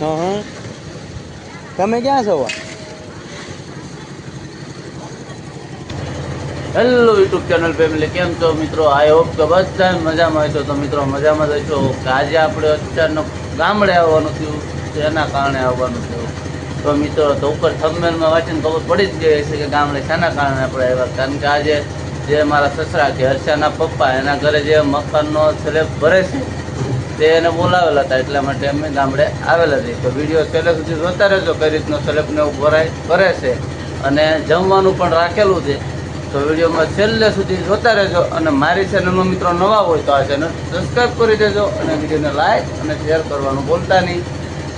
હા. તમે ક્યાં છો? હેલો યુટ્યુબ ચેનલ ફેમિલી કેમ છો મિત્રો? આઈ હોપ કે બધા મજામાં છો. તો મિત્રો, મજામાં જ હશો? આજે આપણે અત્યારનો ગામડે આવવાનું થયું તો એના કારણે આવવાનું થયું. તો મિત્રો, તો ઉપર થંબમેલમાં વાંચીને ખબર પડી જ ગઈ હશે કે ગામડે શાના કારણે આપણે આવ્યા. કારણ કે આજે જે મારા સસરા કે હર્ષાના પપ્પા એના ઘરે જે મકાનનો સ્લેબ ભરે છે તે એને બોલાવેલા હતા, એટલા માટે અમે ગામડે આવેલા છીએ. તો વીડિયો છેલ્લે સુધી જોતા રહેજો, કઈ રીતનો સ્લેબને ભરાય કરે છે. અને જમવાનું પણ રાખેલું છે. તો વિડીયોમાં છેલ્લે સુધી જોતા રહેજો. અને મારી ચેનલમાં મિત્રો નવા હોય તો આ ચેનલ સબસ્ક્રાઈબ કરી દેજો અને વિડીયોને લાઈક અને શેર કરવાનું બોલતા નહીં.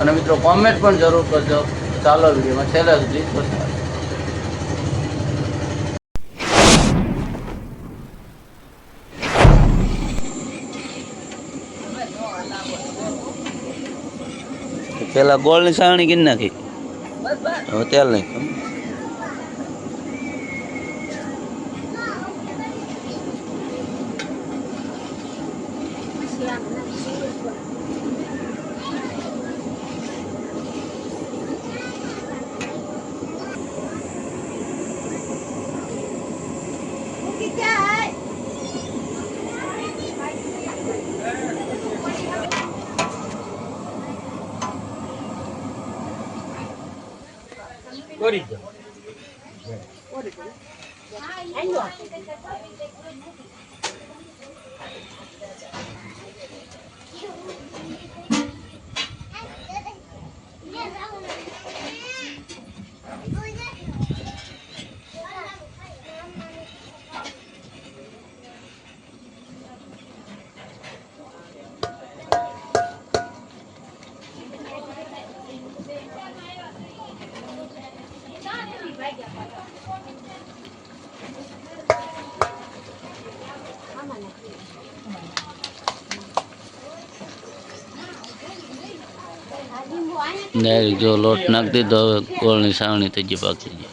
અને મિત્રો કોમેન્ટ પણ જરૂર કરજો. ચાલો વિડીયોમાં છેલ્લે સુધી જોતા પેલા ગોળની સાવણી કરી નાખી હવે તેલ નાખ્યું গরিব ડાયરેક્ટ જો લોટ નાખી દીધો હવે ગોળની સાવણી થઈ ગઈ પાકી ગઈ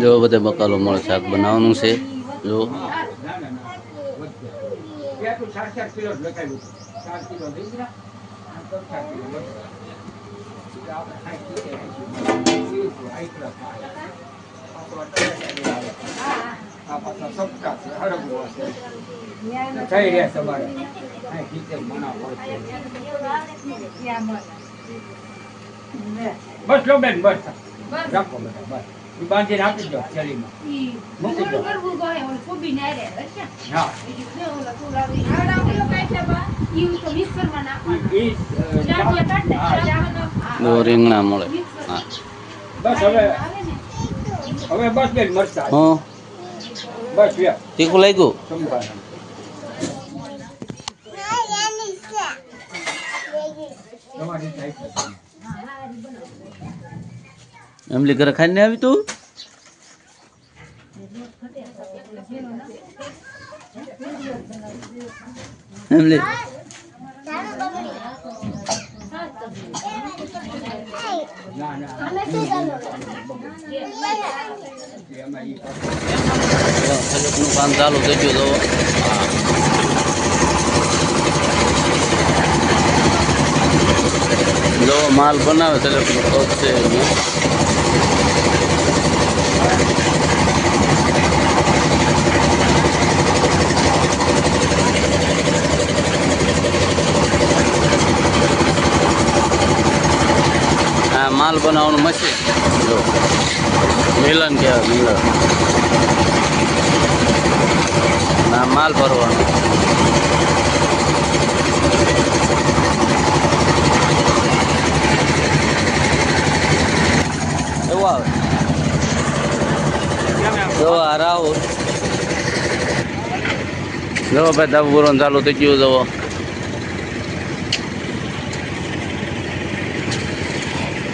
જો બધે બકાલો મળે શાક બનાવવાનું છે. જો. આપણે આ પાછા છે, હરગવો છે. થઈ રહ્યા તમારે કઈ સિત્તેર મના હોય છે. બસ લો બેન બસ રાખો બેટા બસ બાંધીને આપી દો થેલીમાં મૂકી દો હા રીંગણા મળે બસ હવે હવે બસ બેન હું વ્યા તીખું લાગ્યું એમલી ઘરે ખાઈને આવી તું? એમલી? ના ના એમાં ઈ પાછું નું કામ ચાલુ થઈ ગયું તો જો માલ બનાવે સલેપનું પગ છે માલ બનાવવાનું મશીન જો. મિલન કહેવાય મિલન. ના માલ ભરવાનો. એવું આવે. જો હરાવો જો ભાઈ ધાબુ પૂરવાનું ચાલુ થઈ ગયું જવો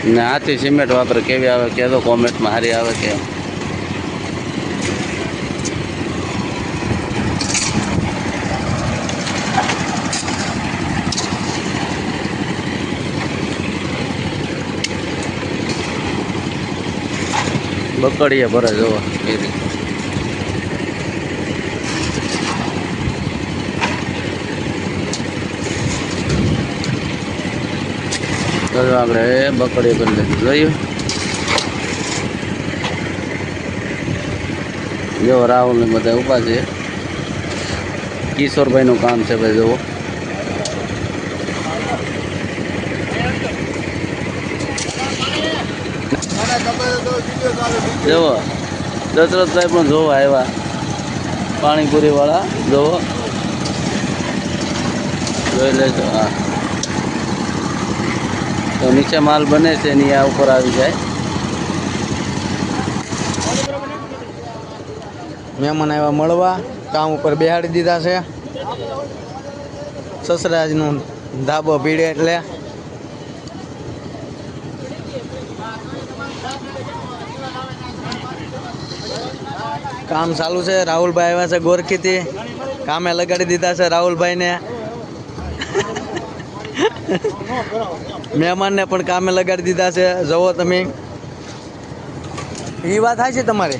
ને હાથી સિમેન્ટ વાપરે, કેવી આવે કહેતો કોમેન્ટમાં સારી આવે કે. બકડીએ ભરે જોવા, એ રીતે. તો આપણે બકડી લીધું જોયું? જો રાહુલ ને બધા ઊભા છે. કિશોરભાઈ નું કામ છે ભાઈ, જુઓ. જુઓ. દશરથભાઈ પણ જોવા આવ્યા. પાણીપુરી વાળા જોવો જોઈ લેજો, હા. તો નીચે માલ બને છે એની આ ઉપર આવી જાય. મહેમાન આવ્યા મળવા, કામ ઉપર બેહાડી દીધા છે. સસરાજનું ધાબો ભીડે એટલે. કામ ચાલુ છે. રાહુલભાઈ આવ્યા છે ગોરખીથી. કામે લગાડી દીધા છે રાહુલભાઈને. મહેમાનને પણ કામે લગાડી દીધા છે. જવો તમે. એ વાત થાય છે તમારે?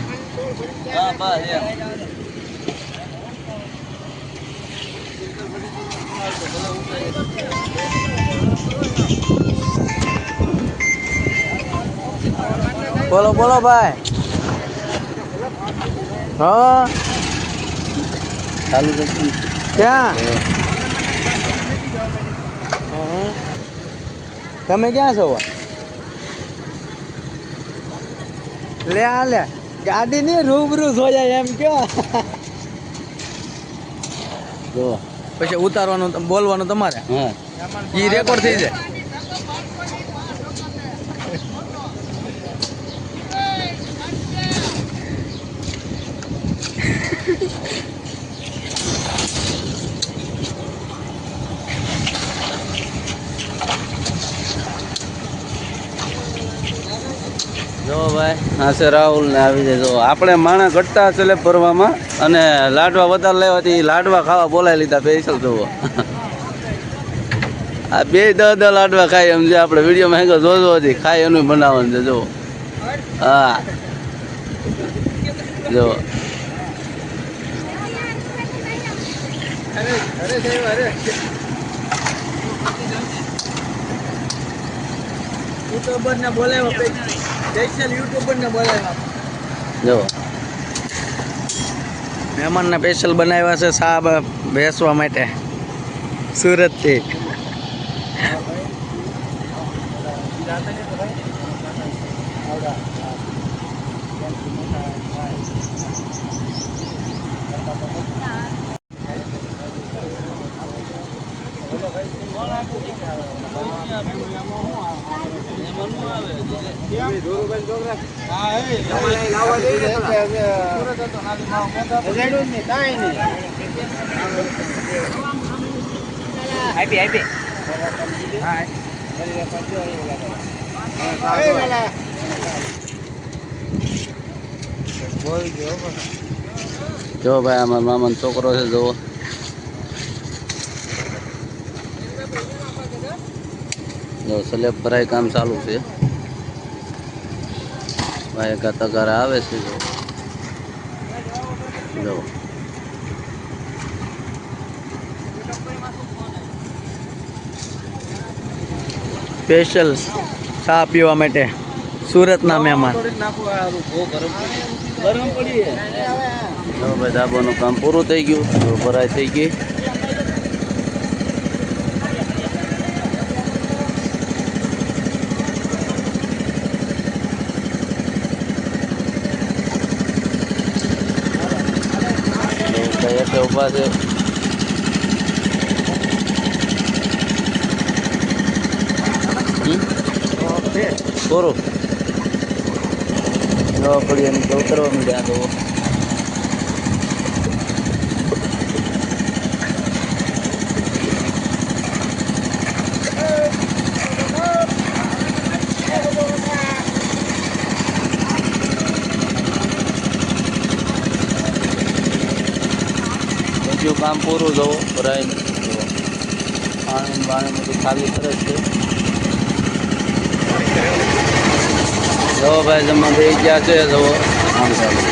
બોલો બોલો ભાઈ. હા. ચાલુ ક્યાં. તમે ક્યાં છો? લે આ લે. ગાડી ની રૂબરૂ જોયા એમ કયો. જો. પછી ઉતારવાનું બોલવાનું તમારે? ઈ એ રેકોર્ડ થઈ જાય. જો ભાઈ હા છે રાહુલ ને આવી જાય. જો, આપણે માણા ઘટતા ચલે ભરવામાં અને લાડવા વધારે લેવાથી લાડવા ખાવા બોલાવી લીધા સ્પેશિયલ જોવો આ બે દહ દહ લાડવા ખાઈ એમ જે આપણે વિડીયોમાં હેંગો જોજો હતી ખાઈ એનું બનાવવાનું છે જો હા. જો. બોલાવ્યા સ્પેશિયલ યુટ્યુબર ને બોલાવ્યા જો. મહેમાનને સ્પેશિયલ બનાવ્યા છે સાબ બેસવા માટે. સુરતથી. જો ભાઈ અમારા મામાનો છોકરો છે જોવો જો સ્લેબ ભરાય કામ ચાલુ છે. ભાઈ એકા તગારા આવે છે જો. સ્પેશિયલ ચા પીવા માટે સુરતના મહેમાન. ધાબાનું કામ પૂરું થઈ ગયું. ભરાય થઈ ગઈ. એટલે ઊભા છે. જો પડી એની તો ઉતરવા માંડ્યા તો ગયું કામ પૂરું જવો ભરાઈને જુઓ. પાણી પાણી બધું ખાલી કરે છે. જવો ભાઈ જમવા થઈ ગયા છે જવો કામ ચાલુ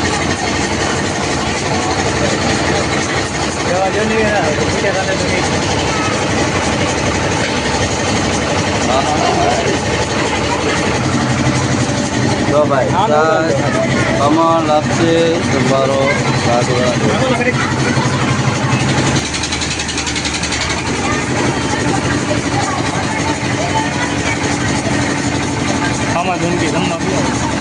જો ભાઈ છાશ, ખમણ લાપસી સંભારો લાડવા આમાં જમકી જમવા